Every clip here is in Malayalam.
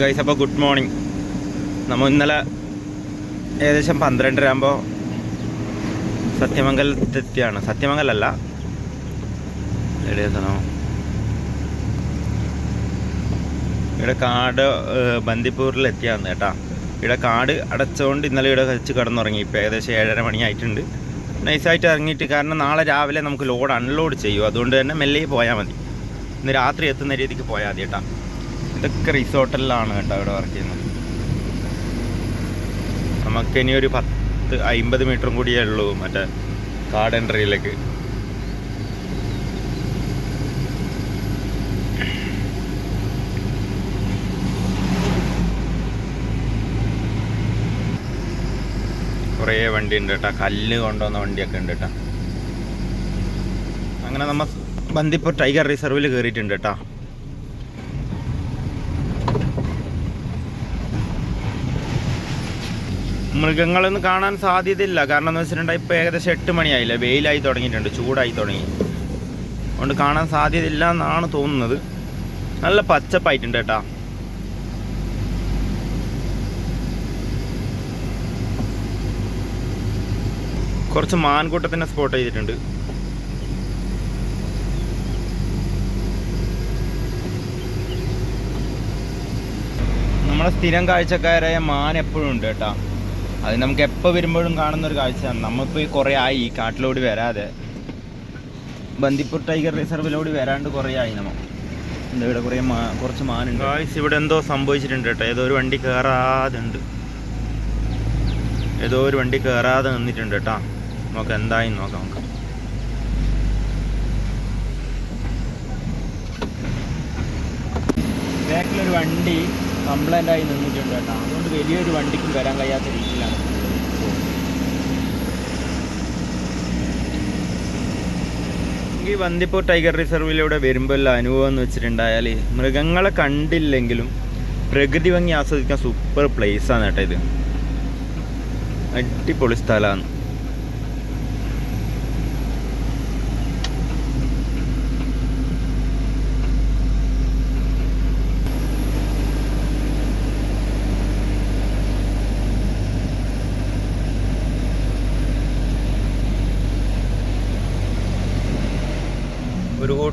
ഗൈസ് അപ്പോൾ ഗുഡ് മോർണിംഗ് നമ്മൾ ഇന്നലെ ഏകദേശം പന്ത്രണ്ടര ആകുമ്പോൾ സത്യമംഗലത്തെത്തിയാണ്. സത്യമംഗലല്ല. എവിടെയെത്തണോ ഇവിടെ കാട് ബന്ദിപ്പൂരിലെത്തിയാന്ന് കേട്ടാ. ഇവിടെ കാട് അടച്ചുകൊണ്ട് ഇന്നലെ ഇവിടെ വെച്ച് കിടന്നുറങ്ങി. ഇപ്പോൾ ഏകദേശം ഏഴര മണിയായിട്ടുണ്ട്. നൈസായിട്ട് ഇറങ്ങിയിട്ട് കാരണം നാളെ രാവിലെ നമുക്ക് ലോഡ് അൺലോഡ് ചെയ്യും. അതുകൊണ്ട് തന്നെ മെല്ലെ പോയാൽ മതി. ഇന്ന് രാത്രി എത്തുന്ന രീതിക്ക് പോയാൽ മതി കേട്ടാ. ഇതൊക്കെ റിസോർട്ടിലാണ് കേട്ടോ ഇവിടെ വർക്ക് ചെയ്യുന്നത്. നമുക്ക് ഇനി ഒരു പത്ത് അമ്പത് മീറ്ററും കൂടിയേ ഉള്ളൂ മറ്റേ കാട് എൻട്രിയിലേക്ക് കുറേ വണ്ടി ഉണ്ട് കേട്ടോ. കല്ല് കൊണ്ടുവന്ന വണ്ടിയൊക്കെ ഉണ്ട് കേട്ടോ. അങ്ങനെ നമ്മൾ ബന്ദിപ്പൂർ ടൈഗർ റിസർവിൽ കയറിയിട്ടുണ്ട് കേട്ടോ. മൃഗങ്ങളൊന്നും കാണാൻ സാധ്യതയില്ല. കാരണം എന്ന് വെച്ചിട്ടുണ്ടെങ്കിൽ ഇപ്പോൾ ഏകദേശം എട്ട് മണിയായില്ലേ? വെയിലായി തുടങ്ങിയിട്ടുണ്ട് ചൂടായി തുടങ്ങി. അതുകൊണ്ട് കാണാൻ സാധ്യതയില്ല എന്നാണ് തോന്നുന്നത്. നല്ല പച്ചപ്പായിട്ടുണ്ട് കേട്ടാ. കുറച്ച് മാൻകൂട്ടത്തിനെ സ്പോട്ട് ചെയ്തിട്ടുണ്ട്. നമ്മളെ സ്ഥിരം കാഴ്ചക്കാരായ മാൻ എപ്പോഴും ഉണ്ട് കേട്ടാ. അത് നമുക്ക് എപ്പോൾ വരുമ്പോഴും കാണുന്ന ഒരു കാഴ്ചയാണ്. നമ്മളിപ്പോൾ ഈ കുറേ ആയി ഈ കാട്ടിലോട് വരാതെ. ബന്ദിപ്പൂർ ടൈഗർ റിസർവിലോട് വരാണ്ട് കുറേ ആയി നമ്മൾ എന്താ ഇവിടെ കുറേ മാ കുറച്ച് മാനുണ്ട്. ഗായ്സ് ഇവിടെ എന്തോ സംഭവിച്ചിട്ടുണ്ട് കേട്ടോ. ഏതോ ഒരു വണ്ടി കയറാതെ ഉണ്ട് ഏതോ ഒരു വണ്ടി കയറാതെ നിന്നിട്ടുണ്ട് കേട്ടോ. നമുക്ക് എന്തായി നോക്കാം നമുക്ക്. ബാക്കിലൊരു വണ്ടി കംപ്ലൈന്റ് ആയി നിന്നിട്ടുണ്ട് കേട്ടോ. അതുകൊണ്ട് വലിയൊരു വണ്ടിക്കും വരാൻ കഴിയാത്ത രീതിയിലാണ്. ഈ ബന്ദിപ്പൂർ ടൈഗർ റിസർവിലൂടെ വരുമ്പോൾ അനുഭവം എന്ന് വെച്ചിട്ടുണ്ടായാൽ മൃഗങ്ങളെ കണ്ടില്ലെങ്കിലും പ്രകൃതി ഭംഗി ആസ്വദിക്കാൻ സൂപ്പർ പ്ലേസ് ആണ് കേട്ടോ ഇത്. അടിപൊളി സ്ഥലമാണ്.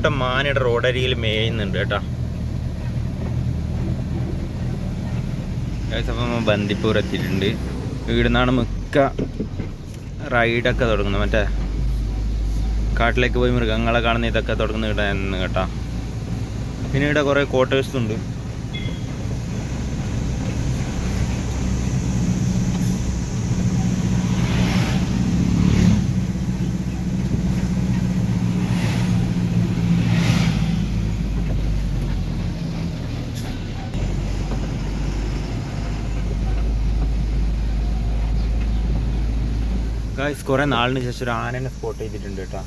കൂട്ടം മാനയുടെ റോഡരിയിൽ മേയുന്നുണ്ട് കേട്ടോ. അപ്പം ബന്ദിപ്പൂർ എത്തിയിട്ടുണ്ട്. ഇവിടുന്നാണ് മിക്ക റൈഡൊക്കെ തുടങ്ങുന്നത്. മറ്റേ കാട്ടിലേക്ക് പോയി മൃഗങ്ങളെ കാണുന്ന ഇതൊക്കെ തുടങ്ങുന്ന ഇവിടെ കേട്ടോ. പിന്നെ ഇവിടെ കുറേ ക്വാർട്ടേഴ്സ് ഗൈസ് കുറേ നാളിന് ശേഷം ഒരു ആനനെ സ്പോട്ട് ചെയ്തിട്ടുണ്ട് കേട്ടോ.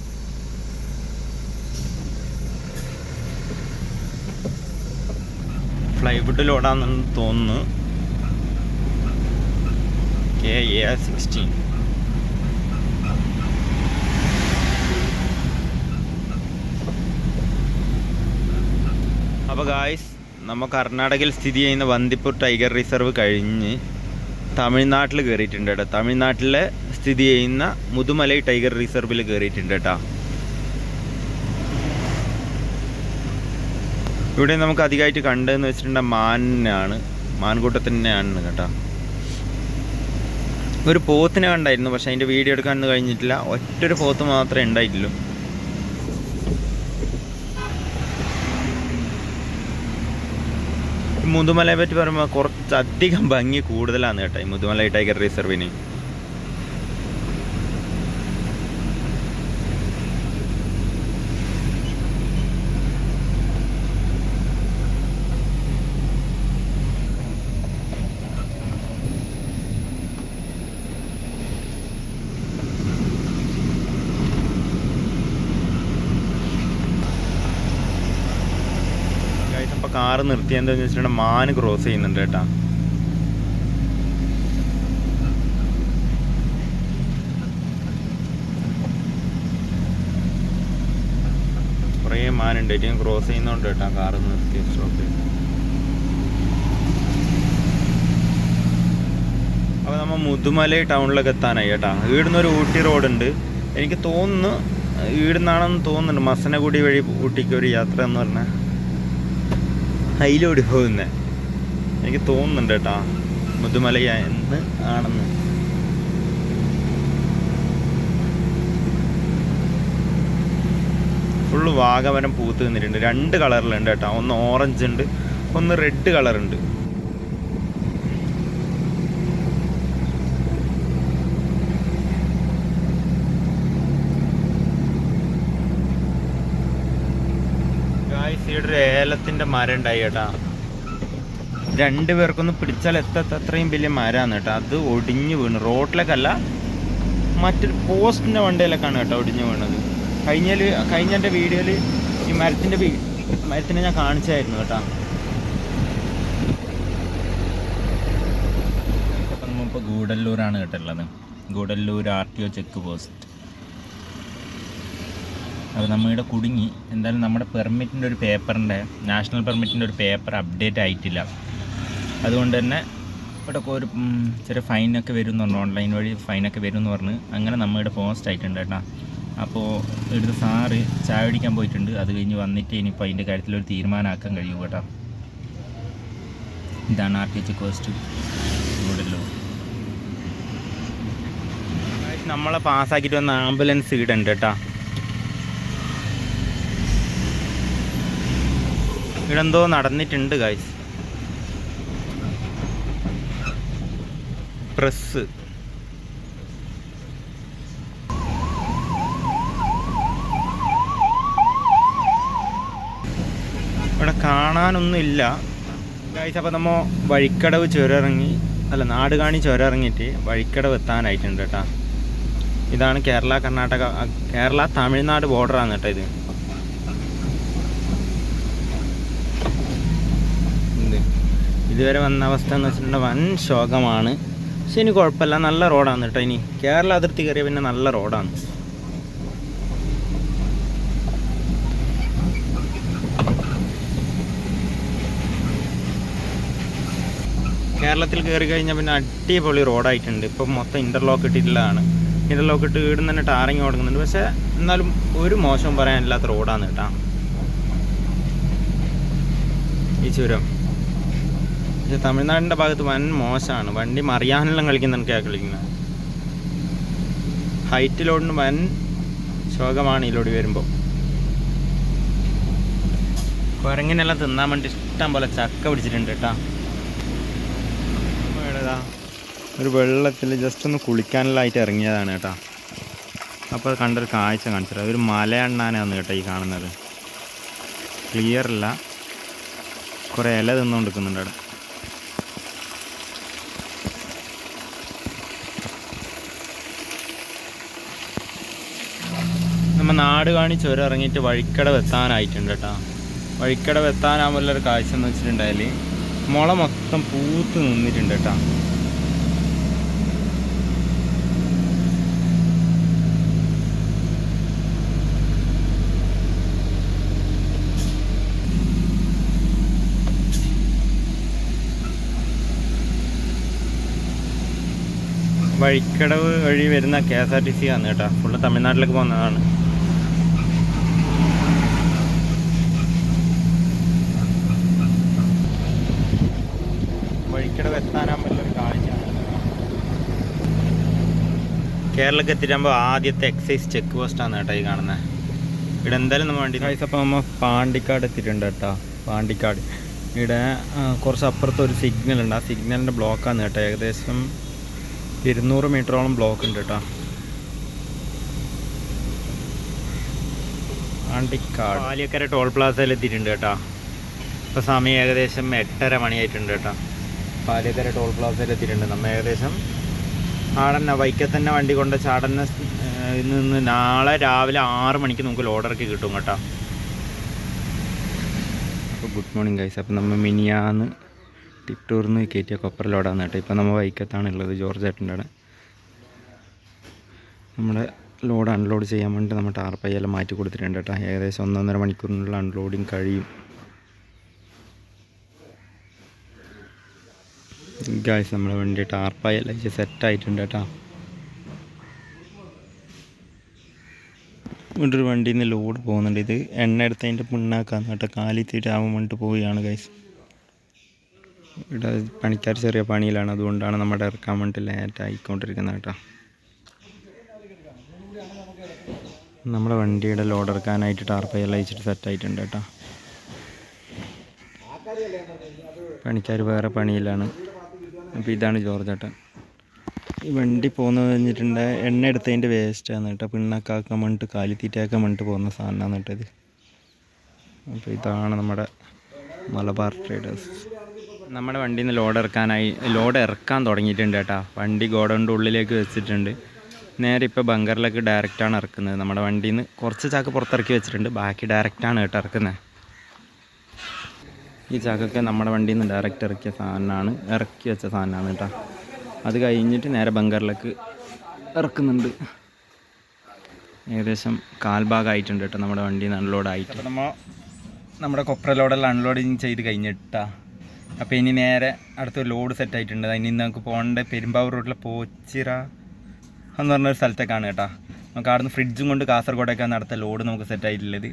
ഫ്ലൈവുഡിൽ ലോഡാണെന്ന് തോന്നുന്നു. കെ എ സിക്സ്റ്റീൻ അപ്പോൾ ഗായ്സ് നമ്മൾ കർണാടകയിൽ സ്ഥിതി ചെയ്യുന്ന വന്തിപ്പൂർ ടൈഗർ റിസർവ് കഴിഞ്ഞ് തമിഴ്നാട്ടിൽ കയറിയിട്ടുണ്ട് കേട്ടോ. തമിഴ്നാട്ടിലെ സ്ഥിതി ചെയ്യുന്ന മുതുമലൈ ടൈഗർ റിസർവിൽ കയറിയിട്ടുണ്ട് കേട്ടോ. ഇവിടെ നമുക്ക് അധികമായിട്ട് കണ്ടതെന്ന് വെച്ചിട്ടുണ്ടെങ്കിൽ മാനിനാണ് മാൻകൂട്ടത്തിനെയാണ് കേട്ടോ. ഒരു പോത്തിനെ കണ്ടായിരുന്നു പക്ഷെ അതിന്റെ വീഡിയോ എടുക്കാനൊന്നും കഴിഞ്ഞിട്ടില്ല. ഒറ്റൊരു പോത്ത് മാത്രമേ ഉണ്ടായിട്ടുള്ളൂ. മുതുമലയെ പറ്റി പറയുമ്പോൾ കുറച്ചധികം ഭംഗി കൂടുതലാണ് കേട്ടോ ഈ മുതുമല ടൈഗർ റിസർവിന്. അപ്പോൾ കാറ് നിർത്തി എന്താ വെച്ചിട്ടുണ്ടെങ്കിൽ മാന് ക്രോസ് ചെയ്യുന്നുണ്ട് കേട്ടോ. കുറേ മാനുണ്ട്. ഏറ്റവും ക്രോസ് ചെയ്യുന്നുണ്ട് കേട്ടോ കാറ് നിർത്തി സ്റ്റോപ്പ് ചെയ്ത്. അപ്പോൾ നമ്മൾ മുതുമല ടൗണിലൊക്കെ എത്താനായി കേട്ടോ. ഇവിടുന്ന് ഒരു ഊട്ടി റോഡുണ്ട് എനിക്ക് തോന്നുന്നു ഇവിടുന്നാണെന്ന് തോന്നുന്നുണ്ട്. മസനഗുഡി വഴി ഊട്ടിക്ക് ഒരു യാത്ര എന്ന് പറഞ്ഞാൽ അതിലൂടെ പോകുന്നത് എനിക്ക് തോന്നുന്നുണ്ട് കേട്ടാ മുതുമല എന്ന് ആണെന്ന്. ഫുള്ള് വാഗമരം പൂത്ത് നിന്നിട്ടുണ്ട്. രണ്ട് കളറിലുണ്ട് കേട്ടോ. ഒന്ന് ഓറഞ്ച് ഉണ്ട് ഒന്ന് റെഡ് കളർ ഇവിടെ ഒരു ഏലത്തിന്റെ മരം ഉണ്ടായി കേട്ടാ. രണ്ടു പേർക്കൊന്ന് പിടിച്ചാൽ എത്തത്രയും വലിയ മരമാണ് കേട്ടോ. അത് ഒടിഞ്ഞു വീണു. റോഡിലേക്കല്ല മറ്റൊരു പോസ്റ്റിന്റെ വണ്ടിയിലേക്കാണ് കേട്ടോ ഒടിഞ്ഞു വീണത്. കഴിഞ്ഞാൽ കഴിഞ്ഞ എന്റെ വീഡിയോയിൽ ഈ മരത്തിന്റെ വീ- മരത്തിനെ ഞാൻ കാണിച്ചായിരുന്നു കേട്ടോ. നമ്മളിപ്പോൾ ഗൂഡല്ലൂരാണ് കേട്ടുള്ളത് Gudalur R T O check post. അപ്പോൾ നമ്മളിവിടെ കുടുങ്ങി. എന്തായാലും നമ്മുടെ പെർമിറ്റിന്റെ ഒരു പേപ്പറിന്റെ നാഷണൽ പെർമിറ്റിന്റെ ഒരു പേപ്പർ അപ്ഡേറ്റ് ആയിട്ടില്ല. അതുകൊണ്ട് തന്നെ ഇവിടെ ഒരു ചെറിയ ഫൈനൊക്കെ വരും എന്ന് പറഞ്ഞു ഓൺലൈൻ വഴി ഫൈനൊക്കെ വരും എന്ന് പറഞ്ഞ് അങ്ങനെ നമ്മളിവിടെ പോസ്റ്റ് ആയിട്ടുണ്ട് കേട്ടോ. അപ്പോൾ ഇവിടുത്തെ സാറ് ചായ അടിക്കാൻ പോയിട്ടുണ്ട്. അത് കഴിഞ്ഞ് വന്നിട്ട് ഇനിയിപ്പോൾ അതിന്റെ കാര്യത്തിൽ ഒരു തീരുമാനമാക്കാൻ കഴിയും കേട്ടോ. ഇതാണ് ആർ ടി എച്ച് കോസ്റ്റ് ഇവിടെല്ലോ നമ്മളെ പാസ്സാക്കിയിട്ട് വന്ന ആംബുലൻസ് ഇവിടെ ഉണ്ട് കേട്ടോ. ഇവിടെ എന്തോ നടന്നിട്ടുണ്ട് ഗായ്സ് പ്രസ് ഇവിടെ കാണാനൊന്നുമില്ല. ഗായ്സ് അപ്പോൾ നമ്മൾ വഴിക്കടവ് ചുരമിറങ്ങി അല്ല നാട് നാടുകാണി ചുരമിറങ്ങിയിട്ട് വഴിക്കടവ് എത്താനായിട്ടുണ്ട് കേട്ടോ. ഇതാണ് കേരള കർണാടക കേരള തമിഴ്നാട് ബോർഡറാണ് കേട്ടോ ഇത്. ഇതുവരെ വന്ന അവസ്ഥ എന്ന് വെച്ചിട്ടുണ്ടെങ്കിൽ വൻ ശോകമാണ്. പക്ഷെ ഇനി കുഴപ്പമില്ല. നല്ല റോഡാണ് കേട്ടോ ഇനി. കേരള അതിർത്തി കയറിയ പിന്നെ നല്ല റോഡാണ്. കേരളത്തിൽ കയറി കഴിഞ്ഞാൽ പിന്നെ അടിപൊളി റോഡായിട്ടുണ്ട്. ഇപ്പം മൊത്തം ഇന്റർലോക്ക് ഇട്ടിട്ടുള്ളതാണ്. ഇന്റർലോക്ക് ഇട്ട് വീടും തന്നെ ടാറിങ് തുടങ്ങുന്നുണ്ട്. പക്ഷേ എന്നാലും ഒരു മോശവും പറയാനില്ലാത്ത റോഡാണ് കേട്ടോ. ഈ ചുരം. പക്ഷെ തമിഴ്നാടിന്റെ ഭാഗത്ത് വൻ മോശമാണ്. വണ്ടി മറിയാനെല്ലാം കളിക്കുന്നുണ്ട് കളിക്കുന്നത്. ഹൈറ്റ് ലോഡിന് വൻ ശോകമാണ് ഈ ലോഡ് വരുമ്പോൾ കുരങ്ങിനെല്ലാം തിന്നാൻ വേണ്ടി ഇഷ്ടം പോലെ ചക്ക പിടിച്ചിട്ടുണ്ട് കേട്ടോ ഒരു വെള്ളത്തിൽ ജസ്റ്റ് ഒന്ന് കുളിക്കാനെല്ലാമായിട്ട് ഇറങ്ങിയതാണ് കേട്ടോ അപ്പോൾ കണ്ടൊരു കാഴ്ച കാണിച്ചത് ഒരു മലയണ്ണാനാണ് കേട്ടോ ഈ കാണുന്നത്. ക്ലിയർ അല്ല. കുറേ ഇല തിന്നുകൊണ്ടിരിക്കുന്നുണ്ട് അവിടെ. നമ്മ നാട് കാണി ചുരം ഇറങ്ങിയിട്ട് വഴിക്കടവ് എത്താനായിട്ടുണ്ട് കേട്ടോ വഴിക്കടവ് എത്താനാകുമ്പോൾ ഒരു കാഴ്ച എന്ന് വെച്ചിട്ടുണ്ടായാൽ മുള മൊത്തം പൂത്ത് നിന്നിട്ടുണ്ട് കേട്ടോ വഴിക്കടവ് വഴി വരുന്ന K S R T C ആണ് കേട്ടോ. ഫുള്ള് തമിഴ്നാട്ടിലേക്ക് പോകുന്നതാണ് വഴിക്കടവ് എത്താനാകുമ്പോൾ ഒരു കാഴ്ചയാണ് കേരളത്തിൽ എത്തിയാകുമ്പോൾ ആദ്യത്തെ എക്സൈസ് ചെക്ക് പോസ്റ്റാണ് കേട്ടോ ഈ കാണുന്നത് ഇവിടെ എന്തായാലും നമ്മൾ വണ്ടി അപ്പോൾ നമ്മൾ പാണ്ടിക്കാട് എത്തിയിട്ടുണ്ട് കേട്ടോ. പാണ്ടിക്കാട്. ഇവിടെ കുറച്ച് അപ്പുറത്ത് ഒരു സിഗ്നൽ ഉണ്ട്. ആ സിഗ്നലിന്റെ ബ്ലോക്കാണ് കേട്ടോ. ഏകദേശം ഇരുന്നൂറ് മീറ്ററോളം ബ്ലോക്ക് ഉണ്ട് കേട്ടോ. പാണ്ടിക്കാട്. പാലിയക്കര ടോൾ പ്ലാസയിൽ എത്തിയിട്ടുണ്ട് കേട്ടോ. ഇപ്പോൾ സമയം ഏകദേശം എട്ടര മണിയായിട്ടുണ്ട് കേട്ടോ. പാലിയക്കര ടോൾ പ്ലാസയിൽ എത്തിയിട്ടുണ്ട്. നമ്മൾ ഏകദേശം ആടന്നെ വൈക്കത്ത് തന്നെ വണ്ടി കൊണ്ട് ചാടന്നെ നിന്ന് നാളെ രാവിലെ ആറ് മണിക്ക് നമുക്ക് ലോഡറൊക്കെ കിട്ടും കേട്ടോ. അപ്പോൾ ഗുഡ് മോർണിംഗ് ഗൈസ്. അപ്പോൾ നമ്മൾ മിനിയാന്ന് ടിറ്റൂറിൽ നിന്ന് കയറ്റിയ കൊപ്പർ ലോഡാണ് കേട്ടോ. ഇപ്പോൾ നമ്മൾ വൈക്കത്താണ് ഉള്ളത് ജോർജ് ഏട്ടന്റെ ആണ് നമ്മുടെ ലോഡ് അൺലോഡ് ചെയ്യാൻ വേണ്ടി നമ്മൾ ടാർപ്പയ്യെല്ലാം മാറ്റി കൊടുത്തിട്ടുണ്ട് കേട്ടോ. ഏകദേശം ഒന്നൊന്നര മണിക്കൂറിനുള്ള അൺലോഡിങ് കഴിയും. ഗായ്സ് നമ്മുടെ വണ്ടി ടാർപ്പായി. അല്ല? സെറ്റ് ആയിട്ടുണ്ട് കേട്ടോ. ഇവിടെ ഒരു വണ്ടിയിൽ നിന്ന് ലോഡ് പോകുന്നുണ്ട്. ഇത് എണ്ണ എടുത്തതിന്റെ പിണ്ണാക്കാന്ന് കേട്ടോ. കാലി കാലിത്തീറ്റാവാൻ വേണ്ടിട്ട് പോവുകയാണ് ഗൈസ് ഇവിടെ പണിക്കാർ ചെറിയ പണിയിലാണ്. അതുകൊണ്ടാണ് നമ്മുടെ ഇറക്കാൻ വേണ്ടിട്ട് ലേറ്റ് ആയിക്കൊണ്ടിരിക്കുന്നത് കേട്ടോ. നമ്മുടെ വണ്ടിയുടെ ലോഡ് ഇറക്കാനായിട്ട് ടാർപ്പായി എല്ലാം അയച്ചിട്ട് സെറ്റ് ആയിട്ടുണ്ട് കേട്ടോ. പണിക്കാർ വേറെ പണിയിലാണ്. അപ്പോൾ ഇതാണ് ജോർജേട്ടൻ. ഈ വണ്ടി പോകുന്നത് കഴിഞ്ഞിട്ടുണ്ട്. എണ്ണ എടുത്തതിന്റെ വേസ്റ്റാണ് കേട്ടോ. പിണ്ണാക്കാക്കാൻ വേണ്ടിട്ട് കാലിത്തീറ്റാക്കാൻ വേണ്ടിട്ട് പോകുന്ന സാധനമാണ് കേട്ടോ ഇത്. അപ്പോൾ ഇതാണ് നമ്മുടെ മലബാർ ട്രേഡേഴ്സ് നമ്മുടെ വണ്ടിയിൽ നിന്ന് ലോഡ് ഇറക്കാനായി ലോഡ് ഇറക്കാൻ തുടങ്ങിയിട്ടുണ്ട് കേട്ടോ. വണ്ടി ഗോഡൗണിന്റെ ഉള്ളിലേക്ക് വെച്ചിട്ടുണ്ട്. നേരെ ഇപ്പോൾ ബങ്കറിലേക്ക് ഡയറക്റ്റാണ് ഇറക്കുന്നത്. നമ്മുടെ വണ്ടിയിൽ നിന്ന് കുറച്ച് ചാക്ക് പുറത്തിറക്കി വെച്ചിട്ടുണ്ട്. ബാക്കി ഡയറക്റ്റാണ് കേട്ടോ ഇറക്കുന്നത്. ഈ ചാക്കൊക്കെ നമ്മുടെ വണ്ടിയിൽ നിന്ന് ഡയറക്റ്റ് ഇറക്കിയ സാധനമാണ്. ഇറക്കി വെച്ച സാധനമാണ് കേട്ടോ അത് കഴിഞ്ഞിട്ട് നേരെ ബങ്കറിലേക്ക് ഇറക്കുന്നുണ്ട്. ഏകദേശം കാൽഭാഗമായിട്ടുണ്ട് കേട്ടോ നമ്മുടെ വണ്ടിയിൽ നിന്ന് അൺലോഡ് അപ്പോൾ നമ്മൾ നമ്മുടെ കൊപ്ര ലോഡെല്ലാം അൺലോഡിങ് ചെയ്ത് കഴിഞ്ഞിട്ടാ. അപ്പോൾ ഇനി നേരെ അടുത്തൊരു ലോഡ് സെറ്റ് ആയിട്ടുണ്ട്. ഇനി നമുക്ക് പോകേണ്ട പെരുമ്പാവൂർ റോഡിലെ പോച്ചിറ എന്ന് പറഞ്ഞൊരു സ്ഥലത്തേക്കാണ് കേട്ടോ. നമുക്ക് അവിടുന്ന് ഫ്രിഡ്ജും കൊണ്ട് കാസർഗോഡൊക്കെ അടുത്ത ലോഡ് നമുക്ക് സെറ്റ് ആയിട്ടുള്ളത്.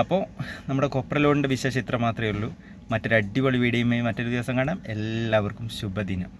അപ്പോൾ നമ്മുടെ കൊപ്ര ലോഡിന്റെ വിശേഷം ഇത്ര മാത്രമേ ഉള്ളൂ. മറ്റൊരു അടിപൊളി വീഡിയോയുമായി മറ്റൊരു ദിവസം കാണാം. എല്ലാവർക്കും ശുഭദിനം.